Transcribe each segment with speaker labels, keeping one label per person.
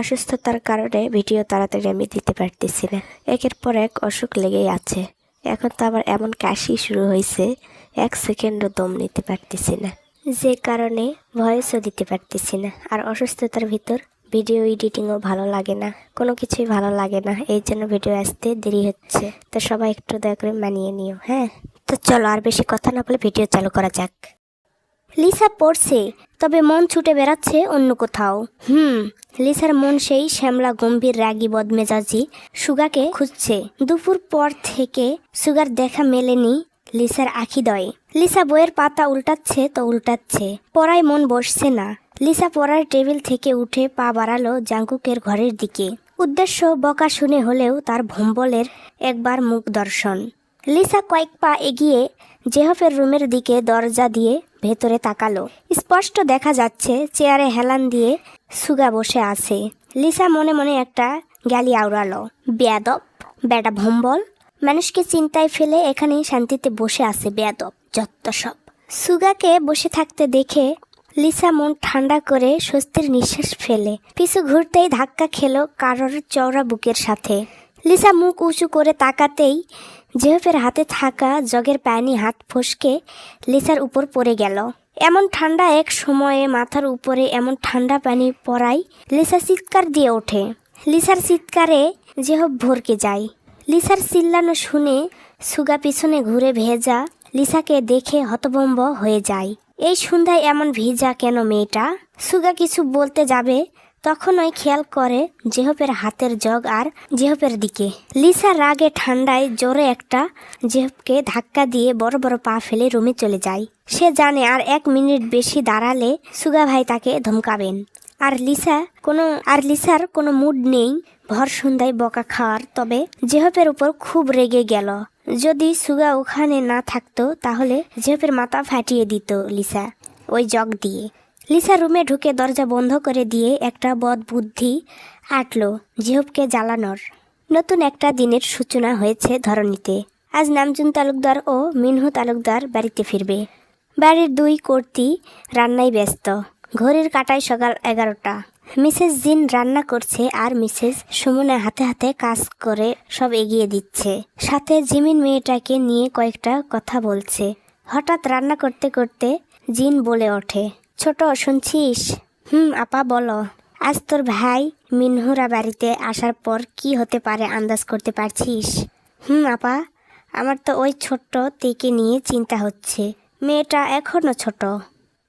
Speaker 1: অসুস্থতার কারণে ভিডিও তাড়াতাড়ি আমি দিতে পারতেছি না। একের পর এক অসুখ লেগেই আছে। এখন তো আবার এমন কাশি শুরু হয়েছে, এক সেকেন্ডও দম নিতে পারতেছি না। যে কারণে ভয়েসও দিতে পারতেছি না। আর অসুস্থতার ভিতর ভিডিও এডিটিংও ভালো লাগে না। কোনো কিছুই ভালো লাগে না। এই জন্য ভিডিও আসতে দেরি হচ্ছে। তো সবাই একটু দয়া করে মানিয়ে নিও হ্যাঁ? তো চলো আর বেশি কথা না বলে ভিডিও চালু করা যাক। লিসা পড়ছে, তবে মন ছুটে বেড়াচ্ছে অন্য কোথাও। হুম, লিসার মন সেই শ্যামলা গম্ভীর রাগী বদমেজাজি সুগাকে খুঁজছে। দুপুর পর থেকে সুগার দেখা মেলেনি লিসার আখি দয়ে। লিসা বইয়ের পাতা উল্টাচ্ছে তো উল্টাচ্ছে, পড়ায় মন বসছে না। লিসা পড়ার টেবিল থেকে উঠে পা বাড়ালো জাঙ্কুকের ঘরের দিকে। উদ্দেশ্য বকা শুনে হলেও তার ভম্বলের একবার মুখ দর্শন। লিসা কয়েক পা এগিয়ে জেহফের রুমের দিকে দরজা দিয়ে ভেতরে তাকালো। স্পষ্ট দেখা যাচ্ছে চেয়ারে হেলান দিয়ে সুগা বসে আছে। লিসা মনে মনে একটা গ্যালি আওড়ালো। বেয়াদব, বেটা ভম্বল। মানুষকে চিন্তায় ফেলে এখানে শান্তিতে বসে আছে বেয়াদব, যত্ত সব। সুগাকে বসে থাকতে দেখে লিসা মন ঠান্ডা করে স্বস্তির নিঃশ্বাস ফেলে। পিছু ঘুরতেই ধাক্কা খেলো কারোর চওড়া বুকের সাথে। লিসা মুখ উঁচু করে তাকাতেই জেহফের হাতে থাকা জগের পানি হাত ফসকে, লিসার উপর পড়ে গেল। এমন ঠান্ডা এক সময়ে মাথার উপরে এমন ঠান্ডা পানি পড়াই লিসা চিৎকার দিয়ে ওঠে। লিসার চিৎকারে জেহব ভরকে যায়। লিসার চিল্লানো শুনে সুগা পিছনে ঘুরে ভেজা লিসাকে দেখে হতভম্ব হয়ে যায়। এই সন্ধ্যায় এমন ভিজা কেন মেয়েটা? সুগা কিছু বলতে যাবে তখনই খেয়াল করে জেহপের হাতের জগ আর জেহপের দিকে। লিসা রাগে ঠান্ডায় জোরে একটা জেহপকে ধাক্কা দিয়ে বড় বড় পা ফেলে রুমে চলে যায়। সে জানে আর এক মিনিট বেশি দাঁড়ালে সুগা ভাই তাকে ধমকাবেন। আর লিসা কোনো, আর লিসার কোনো মুড নেই ভর সন্ধ্যায় বকা খাওয়ার। তবে জেহপের উপর খুব রেগে গেল। যদি সুগা ওখানে না থাকতো, তাহলে জেহপের মাথা ফাটিয়ে দিত লিসা ওই জগ দিয়ে। লিসা রুমে ঢুকে দরজা বন্ধ করে দিয়ে একটা বদ বুদ্ধি আটলো জিহবকে জ্বালানোর। নতুন একটা দিনের সূচনা হয়েছে ধরণীতে আজ নামজুন তালুকদার ও মিনহু তালুকদার বাড়িতে ফিরবে। বাড়ির দুই কর্তি রান্নায় ব্যস্ত। ঘড়ির কাটায় সকাল এগারোটা। মিসেস জিন রান্না করছে আর মিসেস সুমনা হাতে হাতে কাজ করে সব এগিয়ে দিচ্ছে। সাথে জিমিন মেয়েটাকে নিয়ে কয়েকটা কথা বলছে। হঠাৎ রান্না করতে করতে জিন বলে ওঠে ছোট শুনছিস? হুম, আপা, বলো। আজ তোর ভাই মিনহুরা বাড়িতে আসার পর কি হতে পারে আন্দাজ করতে পারছিস? হুম, আপা, আমার তো ওই ছোট্ট তেকে নিয়ে চিন্তা হচ্ছে। মেয়েটা এখনও ছোট।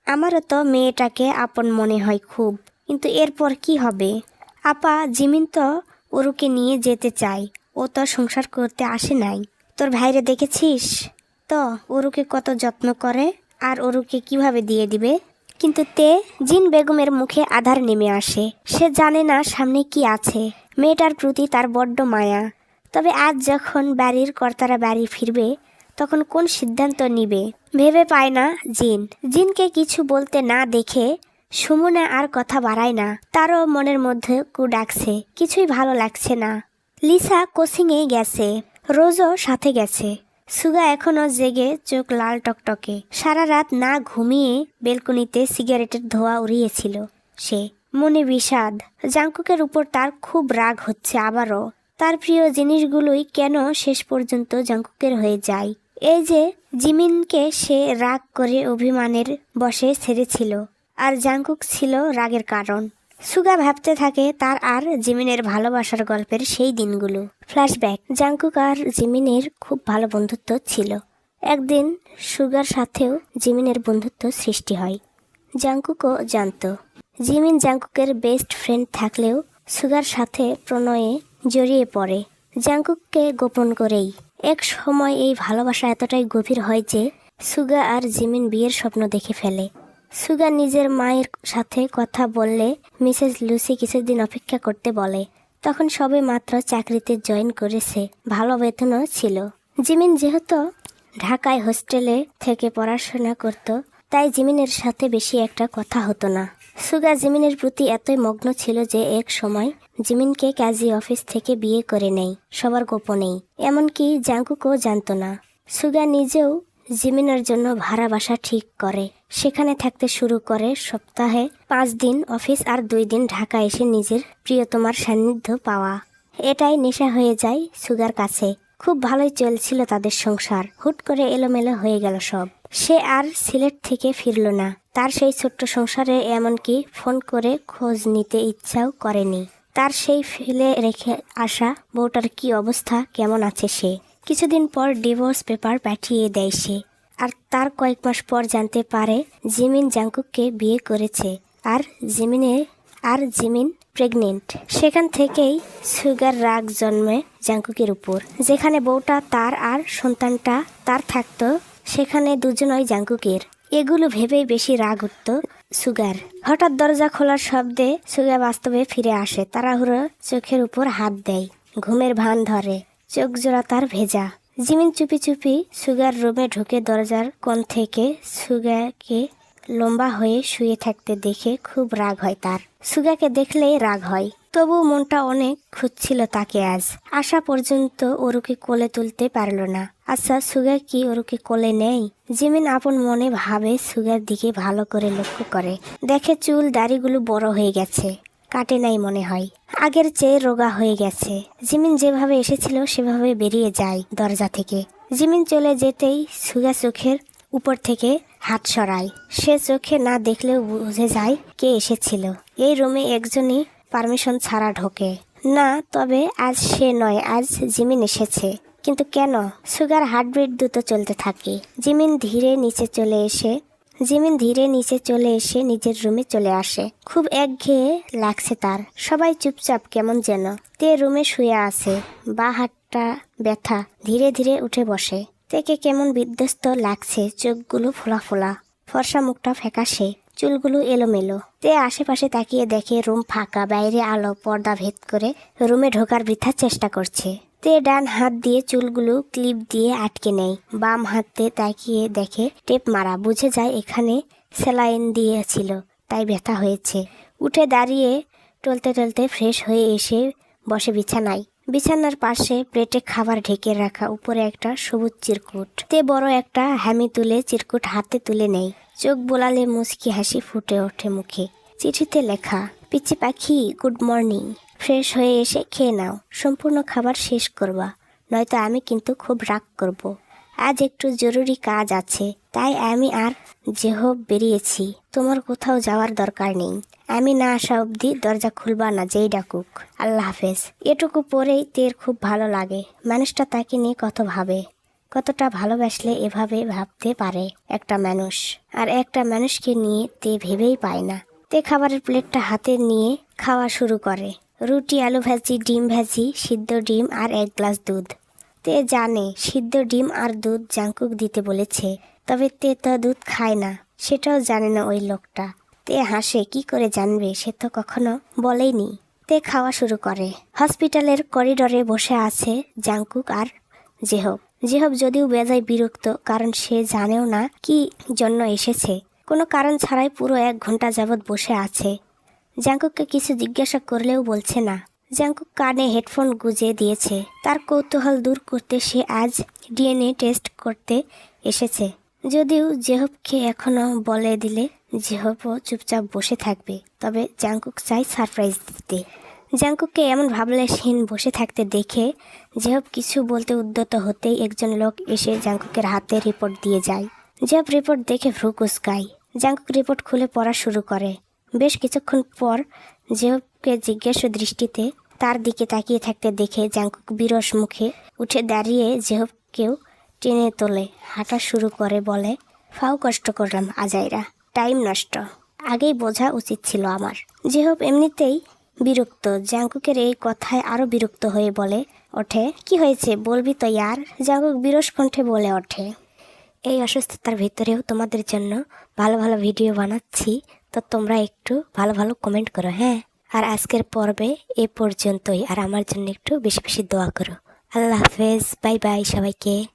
Speaker 1: আমারও তো মেয়েটাকে আপন মনে হয় খুব। কিন্তু এরপর কি হবে? আপা, জিমিন তো ওরুকে নিয়ে যেতে চাই ও তো সংসার করতে আসে নাই। তোর ভাইরে দেখেছিস? তো ওরুকে কত যত্ন করে? আর ওরুকে কীভাবে দিয়ে দিবে? কিন্তু তে জিন বেগমের মুখে আধার নেমে আসে। সে জানে না সামনে কি আছে। মেয়েটার প্রতি তার বড্ড মায়া। তবে আজ যখন বাড়ির কর্তারা বাড়ি ফিরবে, তখন কোন সিদ্ধান্ত নিবে? ভেবে পায় না জিন। জিনকে কিছু বলতে না দেখে সুমনা আর কথা বাড়ায় না। তারও মনের মধ্যে কু ডাকছে। কিছুই ভালো লাগছে না। লিসা কোচিংয়ে গেছে। রোজও সাথে গেছে। সুগা এখনও জেগে চোখ লাল টকটকে। সারা রাত না ঘুমিয়ে বেলকনিতে সিগারেটের ধোয়া উড়িয়েছিল সে। মনে বিষাদ। জাঙ্কুকের উপর তার খুব রাগ হচ্ছে আবারও। তার প্রিয় জিনিসগুলোই কেন শেষ পর্যন্ত জাঙ্কুকের হয়ে যায়? এই যে জিমিনকে সে রাগ করে অভিমানের বসে ছেড়েছিল। আর জাঙ্কুক ছিল রাগের কারণ। সুগা ভাবতে থাকে তার আর জিমিনের ভালোবাসার গল্পের সেই দিনগুলো। ফ্ল্যাশব্যাক জাঙ্কুক আর জিমিনের খুব ভালো বন্ধুত্ব ছিল। একদিন সুগার সাথেও জিমিনের বন্ধুত্ব সৃষ্টি হয়। জাঙ্কুকও জানতো। জিমিন জাঙ্কুকের বেস্ট ফ্রেন্ড থাকলেও সুগার সাথে প্রণয়ে জড়িয়ে পড়ে। জাঙ্কুককে গোপন করেই। এক সময় এই ভালোবাসা এতটাই গভীর হয় যে সুগা আর জিমিন বিয়ের স্বপ্ন দেখে ফেলে। সুগা নিজের মায়ের সাথে কথা বললে মিসেস লুসি কিছুদিন অপেক্ষা করতে বলে। তখন সবে মাত্র চাকরিতে জয়েন করেছে। ভালো বেতনও ছিল। জিমিন যেহেতু ঢাকায় হোস্টেলে থেকে পড়াশোনা করত, তাই জিমিনের সাথে বেশি একটা কথা হতো না। সুগা জিমিনের প্রতি এতই মগ্ন ছিল যে এক সময় জিমিনকে কাজী অফিস থেকে বিয়ে করে নেয়, সবার গোপনেই। এমনকি জাঙ্কুকও জানতো না। সুগা নিজেও জিমিনের জন্য ভাড়া বাসা ঠিক করে। সেখানে থাকতে শুরু করে সপ্তাহে পাঁচ দিন অফিস আর দুই দিন ঢাকা এসে নিজের প্রিয়তমার সান্নিধ্য পাওয়া। এটাই নেশা হয়ে যায় সুগার কাছে। খুব ভালোই চলছিল তাদের সংসার। হুট করে এলোমেলো হয়ে গেল সব। সে আর সিলেট থেকে ফিরল না। তার সেই ছোট্ট সংসারে এমনকি ফোন করে খোঁজ নিতে ইচ্ছাও করেনি। তার সেই ফেলে রেখে আসা বউটার কি অবস্থা, কেমন আছে সে? কিছুদিন পর ডিভোর্স পেপার পাঠিয়ে দেয় সে। আর তার কয়েক মাস পর জানতে পারে জিমিন জাংকুককে বিয়ে করেছে আর জিমিনে আর জিমিন প্রেগনেন্ট। সেখান থেকেই সুগার রাগ জন্মে জাংকুকের উপর। যেখানে বউটা তার আর সন্তানটা তার থাকতো, সেখানে দুজনই জাংকুকের। এগুলো ভেবেই বেশি রাগ উঠত সুগার। হঠাৎ দরজা খোলার শব্দে সুগার বাস্তবে ফিরে আসে। তাড়াহুড়ো চোখের উপর হাত দেয়, ঘুমের ভান ধরে, চোখ জোড়া তার ভেজা। জিমিন চুপি চুপি সুগার রুমে ঢুকে দরজার কোণ থেকে সুগাকে লম্বা হয়ে শুয়ে থাকতে দেখে খুব রাগ হয় তার। সুগাকে দেখলেই রাগ হয়। তবু মনটা অনেক খুঁজছিল তাকে আজ। আসা পর্যন্ত ওরুকে কোলে তুলতে পারল না। আচ্ছা সুগা কি ওরুকে কোলে নেই জিমিন আপন মনে ভাবে সুগার দিকে ভালো করে লক্ষ্য করে। দেখে চুল দাড়িগুলো বড় হয়ে গেছে। কাটে নাই মনে হয়। আগের চেয়ে রোগা হয়ে গেছে। জিমিন যেভাবে এসেছিল, সেভাবে বেরিয়ে যায় দরজা থেকে। জিমিন চলে যেতেই সুগা চোখের উপর থেকে হাত সরায়। সে চোখে না দেখলেও বুঝে যায় কে এসেছিল। এই রুমে একজনই পারমিশন ছাড়া ঢোকে। না, তবে আজ সে নয়, আজ জিমিন এসেছে। কিন্তু কেন? সুগার হার্টবিট দ্রুত চলতে থাকে। জিমিন ধীরে নিচে চলে এসে জিমিন ধীরে নিচে চলে এসে নিজের রুমে চলে আসে। খুব একঘেয়ে লাগছে তার। সবাই চুপচাপ কেমন যেন। তে রুমে শুয়ে আছে। বা হাতটা ব্যথা ধীরে ধীরে উঠে বসে। তেকে কেমন বিধ্বস্ত লাগছে চোখগুলো ফোলা ফোলা। ফর্সা মুখটা ফ্যাকাশে। চুলগুলো এলোমেলো। তে আশেপাশে তাকিয়ে দেখে রুম ফাঁকা, বাইরে আলো, পর্দা ভেদ করে রুমে ঢোকার বৃথার চেষ্টা করছে। তে ডান হাত দিয়ে চুলগুলো ক্লিপ দিয়ে আটকে নেয়। বাম হাতে তাকিয়ে দেখে টেপ মারা। বুঝে যায় এখানে স্যালাইন দিয়েছিল, তাই ব্যথা হয়েছে। উঠে দাঁড়িয়ে টলতে টলতে ফ্রেশ হয়ে এসে বসে বিছানায়। বিছানার পাশে প্লেটে খাবার ঢেকে রাখা, উপরে একটা সবুজ চিরকুট। তে বড় একটা হ্যামি তুলে চিরকুট হাতে তুলে নেয়। চোখ বোলালে মুচকি হাসি ফুটে ওঠে মুখে। চিঠিতে লেখা পিচি পাখি, গুড মর্নিং। ফ্রেশ হয়ে এসে খেয়ে নাও। সম্পূর্ণ খাবার শেষ করবা। নয়তো আমি কিন্তু খুব রাগ করব। আজ একটু জরুরি কাজ আছে, তাই আমি আর যেহব বেরিয়েছি। তোমার কোথাও যাওয়ার দরকার নেই। আমি না আসা অবধি দরজা খুলবা না, যেই ডাকুক। আল্লাহ হাফেজ। এটুকু পরেই তের খুব ভালো লাগে। মানুষটা তাকে নিয়ে কত ভাবে। কতটা ভালোবাসলে এভাবে ভাবতে পারে একটা মানুষ। আর একটা মানুষকে নিয়ে তে ভেবেই পায় না। তে খাবারের প্লেটটা হাতে নিয়ে খাওয়া শুরু করে। রুটি, আলু ভাজি, ডিম ভাজি, সিদ্ধ ডিম আর এক গ্লাস দুধ। তে জানে, সিদ্ধ ডিম আর দুধ জাঙ্কুক দিতে বলেছে, তবে তে তো দুধ খায় না, সেটাও জানে না ওই লোকটা। তে হাসে, কি করে জানবে, সে তো কখনো বলেইনি। তে খাওয়া শুরু করে। হসপিটালের করিডোরে বসে আছে জাঙ্কুক আর জেহব। জেহব যদিও বেজায় বিরক্ত, কারণ সে জানেও না কি জন্য এসেছে। কোনো কারণ ছাড়াই পুরো এক ঘণ্টা যাবৎ বসে আছে। জাঙ্কুককে কিছু জিজ্ঞাসা করলেও বলছে না। জাঙ্কুক কানে হেডফোন গুজে দিয়েছে। তার কৌতূহল দূর করতে সে আজ ডিএনএ টেস্ট করতে এসেছে। যদিও জেহবকে এখনও বলে দিলে জেহবও চুপচাপ বসে থাকবে, তবে জাঙ্কুক চাই সারপ্রাইজ দিতে। জাঙ্কুককে এমন ভাবলেশহীন বসে থাকতে দেখে জেহব কিছু বলতে উদ্যত হতেই একজন লোক এসে জাঙ্কুকের হাতে রিপোর্ট দিয়ে যায়। জেহব রিপোর্ট দেখে ভ্রু কুসকায়। জাঙ্কুক রিপোর্ট খুলে পড়া শুরু করে। বেশ কিছুক্ষণ পর জেহবকে জিজ্ঞাসা দৃষ্টিতে তার দিকে তাকিয়ে থাকতে দেখে জাঙ্কুক বিরস মুখে উঠে দাঁড়িয়ে জেহবকেও টেনে তোলে। হাঁটা শুরু করে বলে, ফাও কষ্ট করলাম আজাইরা, টাইম নষ্ট। আগেই বোঝা উচিত ছিল আমার। জেহব এমনিতেই বিরক্ত। জাঙ্কুকের এই কথায় আরও বিরক্ত হয়ে বলে, ওঠে, কি হয়েছে বলবি তো ইয়ার? জাঙ্কুক বিরস কণ্ঠে বলে, ওঠে, এই অসুস্থতার ভিতরেও তোমাদের জন্য ভালো ভালো ভিডিও বানাচ্ছি। তো তোমরা একটু ভালো ভালো কমেন্ট করো হ্যাঁ? আর আজকের পর্বে এ পর্যন্তই, আর আমার জন্য একটু বেশি বেশি দোয়া করো। আল্লাহ হাফেজ বাই বাই সবাইকে।